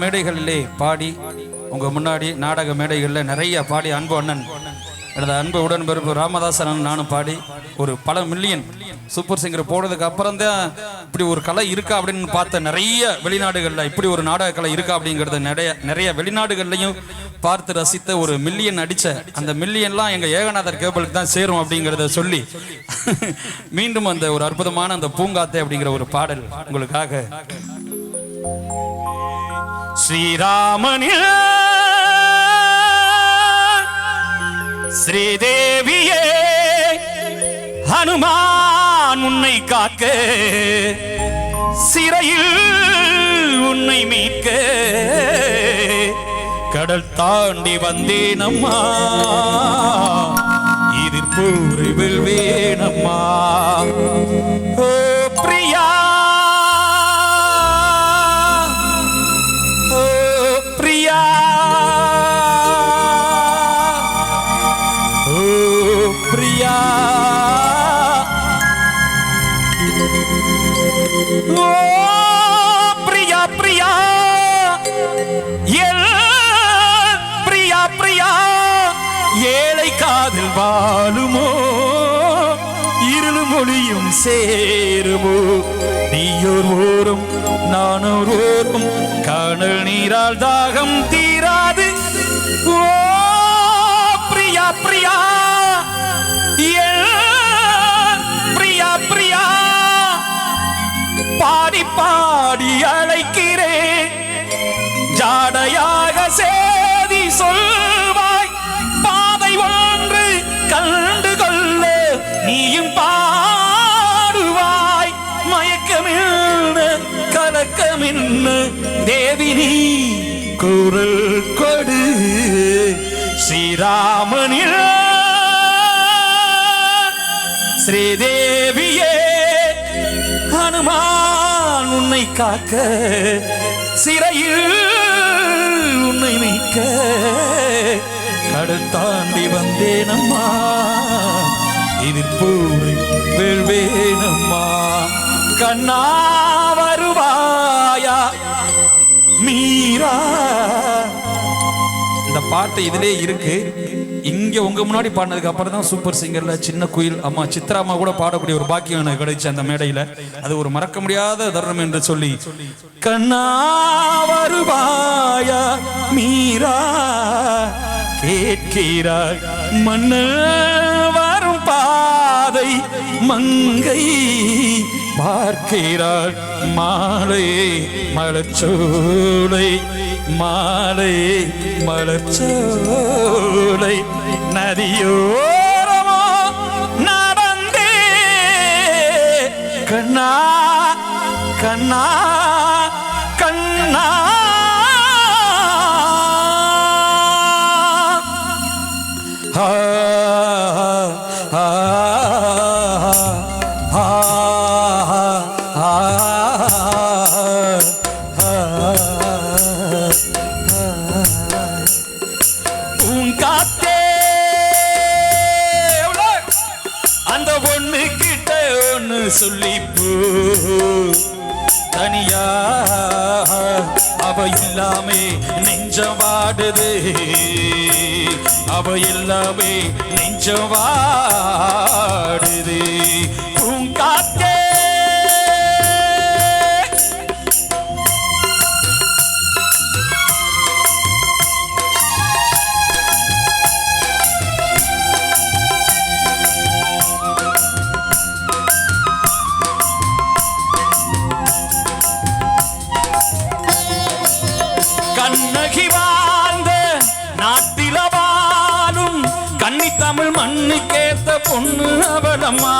மேடைகளிலே பாடி உங்கள் முன்னாடி நாடக மேடைகளில் நிறைய பாடி. அன்பு அண்ணன் எனது அன்பு உடன்பிறப்பு ராமதாசன் அண்ணன் நானும் பாடி. ஒரு பல மில்லியன் சூப்பர் சிங்கர் போனதுக்கு அப்புறம் தான் இப்படி ஒரு கலை இருக்கா அப்படின்னு பார்த்த நிறைய வெளிநாடுகளில் இப்படி ஒரு நாடக கலை இருக்கா அப்படிங்கிறது நிறைய நிறைய வெளிநாடுகள்லையும் பார்த்து ரசித்த ஒரு மில்லியன் அடித்த அந்த மில்லியன்லாம் எங்கள் ஏகநாதர் கேபிளுக்கு தான் சேரும் அப்படிங்கிறத சொல்லி மீண்டும் அந்த ஒரு அற்புதமான அந்த பூங்காத்தை அப்படிங்கிற ஒரு பாடல் உங்களுக்காக. ஸ்ரீராமனில் ஸ்ரீதேவியே ஹனுமான் உன்னை காக்க சிறையில் உன்னை மீட்க. கடல் தாண்டி வந்தேனம்மா எதிர்ப்பூரை வெல்வேனம்மா ஓ பிரியா பிரியா. எல் பிரியா பிரியா. ஏழை காதில் வாழுமோ இருள் மொழியும் சேருமோ. நீயோர் ஓரும் நானோர் ஓரும் காணல் நீரால் தாகம் தீரா. கலக்கமில்ல தேவி நீ குரல் கொடு. ஸ்ரீராமனில் ஸ்ரீதேவியே ஹனுமான் உன்னை காக்க சிறையில் உன்னை மீட்க. கடல் தாண்டி வந்தேனம்மா பூ வெல்வேனம்மா. கண்ணா வரும் மீரா. இந்த பாட்டு இதிலே இருக்கு. இங்க உங்க முன்னாடி பாடினதுக்கு அப்புறம் தான் சூப்பர் சிங்கர்ல சின்ன குயில் அம்மா சித்ரா அம்மா கூட பாடக்கூடிய ஒரு பாக்கியம் எனக்கு கிடைச்சு அந்த மேடையில. அது ஒரு மறக்க முடியாத தருணம் என்று சொல்லி. கண்ணா வருவாயா மீரா கேட்கிறாய் மன்னர் பாதை மங்கை பார்க்கிறாள் மாலை மலச்சோலை மாலை மலச்சோலை நதியோரமா நடந்தே. கண்ணா கண்ணா கண்ணா. சொல்லி போ தனியா அவ இல்லாமே நெஞ்சம் வாடுது அவ இல்லாமே நெஞ்சம் வாடுது நாட்டில வாழும் கன்னி தமிழ் மண்ணுக்கேத்த பொண்ணு அவளம்மா.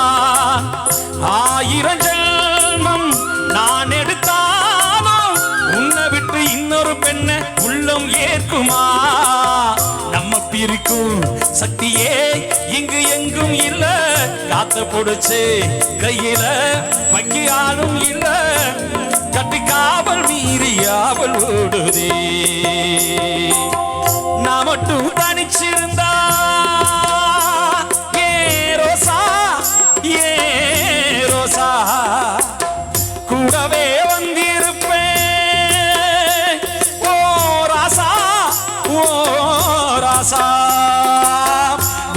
ஆயிரம் ஜென்மம் நான் எடுத்தாலும் உன்னை விட்டு இன்னொரு பெண்ணை உள்ளம் ஏற்குமா? நம்ம பிரிக்கும் சக்தியே இங்கு எங்கும் இல்ல. காத்த பொடிச்சு கையில பங்கியாலும் இல்ல. கட்டி காவல் மீறி ஆவல் ஓடுதே. நான் மட்டும் தனிச்சிருந்தா. ஏ ரோசா ஏ ரோசா கூடவே வந்திருப்பேன். ஓ ராசா ஓ ராசா.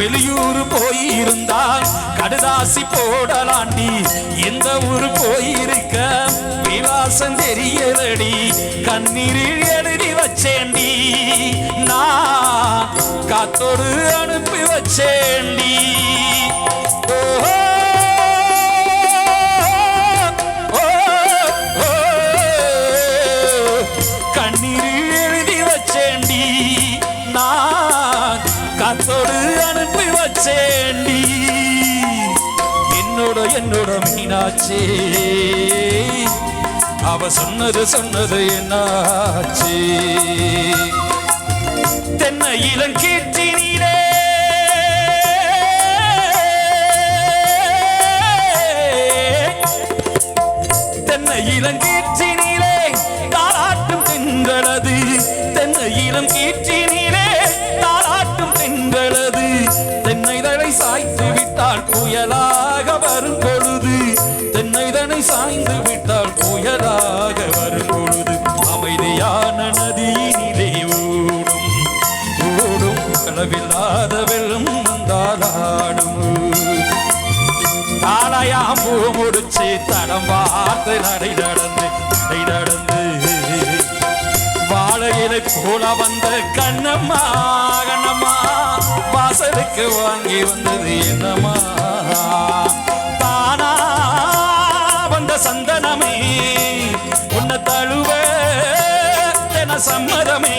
வெளியூர் போயிருந்தால் கடுதாசி போடலாண்டி. எந்த ஊர் போயிருக்க? விலாசம் தெரியலடி கண்ணீரில் எழுதி வச்சேண்டி. நான் காத்தோடு அனுப்பி வச்சேண்டி. கண்ணீரில் எழுதி வச்சேண்டி. நான் காத்தோடு அனுப்பி வச்சேண்டி. என்னோட என்னோட மீனாச்சே. அவ சொன்னது சொன்னது என்னாச்சு? தென்னை இளங்கீற்றினீரே தென்னை இளங்கீற்றினிலே தாராட்டும் தென்றலது. தென்னை இளம் கீற்றினிலே தாராட்டும் தென்னை தென்னைதனை சாய்த்து விட்டால் புயலாக வரும் பொழுது தென்னை தனை சாய்ந்து விட்டால் நடந்து நடை நடந்து நடை நடந்து. வாழையிலை போல வந்த கண்ணம்மா கண்ணம்மா வாசலுக்கு வாங்கி வந்தது என்னம்மா. தானா வந்த சந்தனமே உன்னை தழுவ என சம்மதமே.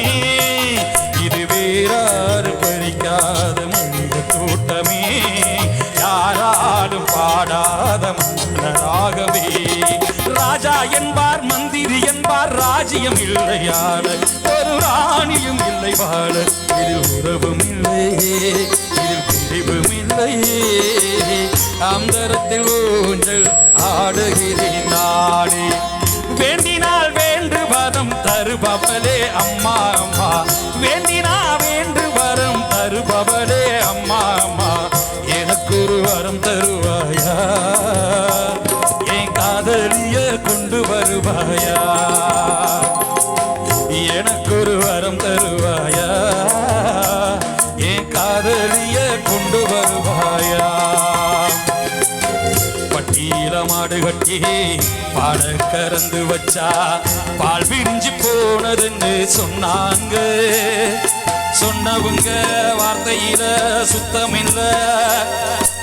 இது வேறாறு பறிக்காத மனித தோட்டமே. யாராலும் பாடாத மன்னராக ராஜ்யம் இல்லையாள ஒரு ராணியும் இல்லை வாழ இதில் உறவும் இல்லையே இதில் பிரிவும் இல்லையே. அந்தரத்தில் ஊஞ்சல் ஆடுகிறேன் நாடே வேண்டினால் வேண்டு வரம் தருபவளே அம்மா அம்மா. வேண்டினா வேண்டு வரம் தருபவளே அம்மா அம்மா. எனக்கு ஒரு வரம் தருவாயா? பாட கறந்து வச்சா பால் பிரிஞ்சு போனதுன்னு சொன்னாங்க. சொன்னவங்க வார்த்தையில சுத்தமில்ல.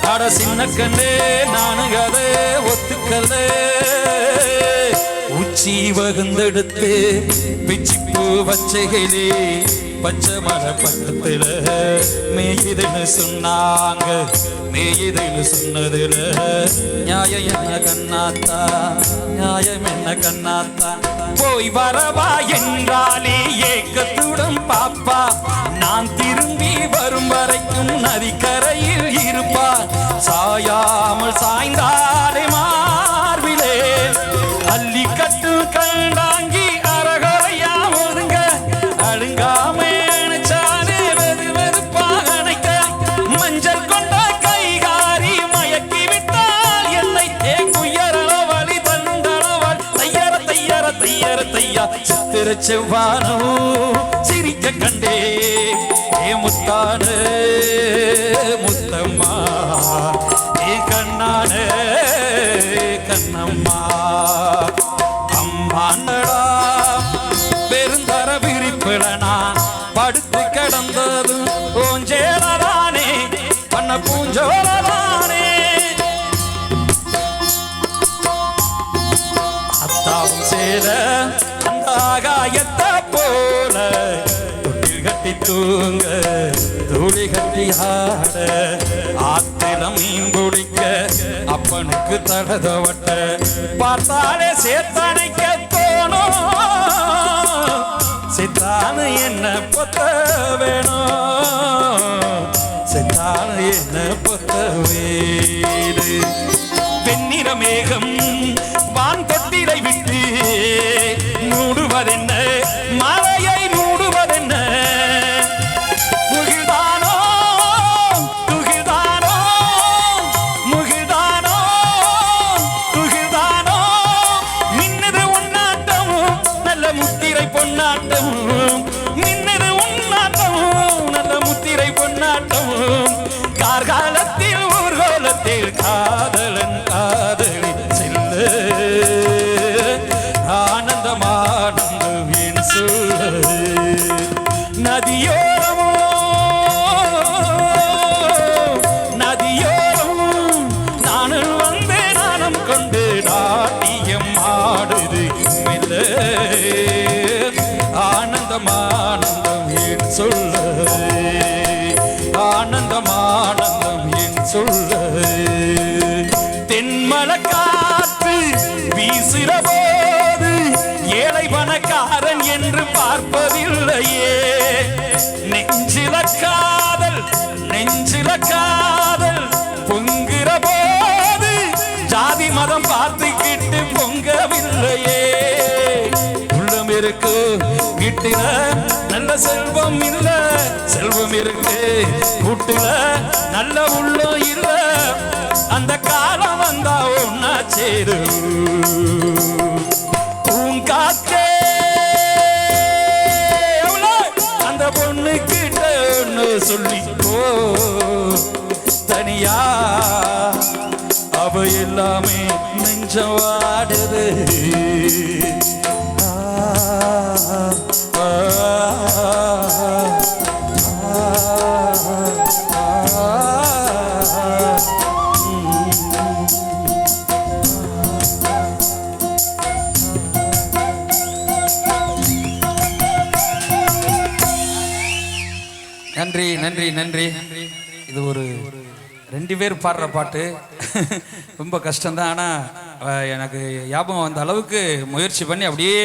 அட சின்ன கண்ணே நானு அதை ஒத்துக்கல. உச்சி வகுந்தெடுத்து பிச்சிப்பூ வச்சைகளே பச்சை மலை பக்கத்துல மேயுதுன்னு சொன்னாங்க மேயுதுன்னு சொன்னதுல நியாயம் என்ன கண்ணாத்தா நியாயம் என்ன கண்ணாத்தா? போய் வரவா என்றாலே ஏக்கத்துடன் பாப்பா நான் திரும்பி வரும் வரைக்கும் நதிக்கரையில் இருப்பா. சாயாமல் சாய்ந்தாலே மா அள்ளி கண்டாங்கி அரகரையா ஒதுங்க. அழுங்காம அணைச்சாலே வெது வெதுப்பாக அணைக்க. மஞ்சள் கொண்ட கைகாரி மயக்கி விட்டால் என்னை. ஏ குயரள வழி தண்டளவள் தையர தையர தையர தையா. சித்திர செவ்வானோ சிரிக்க கண்டே. ஏ முத்தானே. சேர ஆகாயத்தை போல தொட்டில் கட்டி தூங்க தூளி கட்டி ஆட ஆத்திரம் மீன் பிடிக்க அப்பனுக்கு தடதவட்ட பார்த்தாலே சேத்தனைக்க தோணும் சித்தானு என்ன பொத்த வேணும்? சித்தானு என்ன பொத்த வேடு? வெண்ணிற மேகம் வான் தொட்டிலை விட்டு மூடுவதென்ன? மலையை மூடுவதென்ன? முகில்தானோ? துகில்தானோ? முகில்தானோ? துகில்தானோ? நின்னது உன்னாட்டமும் நல்ல முத்திரை பொன்னாட்டமும். நின்னது உன்னாட்டமும் நல்ல முத்திரை பொன்னாட்டமும். கார்காலத்தில் ஊர்கோலத்தில் காதலன் சொல்ல தென்மல காற்று வீசுகிற போது ஏழை பணக்காரன் என்று பார்ப்பதில்லையே. நெஞ்சில காதல் நெஞ்சில காதல் பொங்குற போது ஜாதி மதம் பார்த்துக்கிட்டு பொங்கவில்லையே. உள்ளம் இருக்கு கிட்டின செல்வம் இல்ல செல்வம் இருக்கு. கூட்டுல நல்ல உள்ளம் இல்ல. அந்த காலம் வந்தா ஒன்னா சேரு. பூங்காத்தே எவ்வளோ? அந்த பொண்ணு கிட்ட ஒண்ணு சொல்லிக்கோ. தனியா அவ எல்லாமே நெஞ்சம் வாடுது. நன்றி நன்றி நன்றி. இது ஒரு ரெண்டு பேர் பாடுற பாட்டு. ரொம்ப கஷ்டம்தான் ஆனால் எனக்கு ஞாபகம் வந்த அளவுக்கு முயற்சி பண்ணி அப்படியே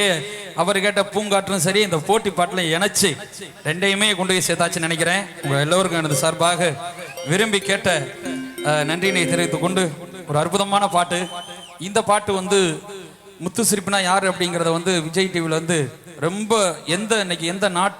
அவர் கேட்ட பூங்காற்றும் சரி இந்த போட்டி பாட்டிலையும் இணைச்சு ரெண்டையுமே கொண்டு போய் சேர்த்தாச்சுன்னு நினைக்கிறேன். உங்கள் எல்லோருக்கும் எனது சார்பாக விரும்பி கேட்ட நன்றியினை தெரிவித்துக் கொண்டு ஒரு அற்புதமான பாட்டு. இந்த பாட்டு வந்து முத்து சிரிப்புனா யார் அப்படிங்கிறத வந்து விஜய் டிவியில் வந்து ரொம்ப எந்த இன்னைக்கு எந்த நாட்டு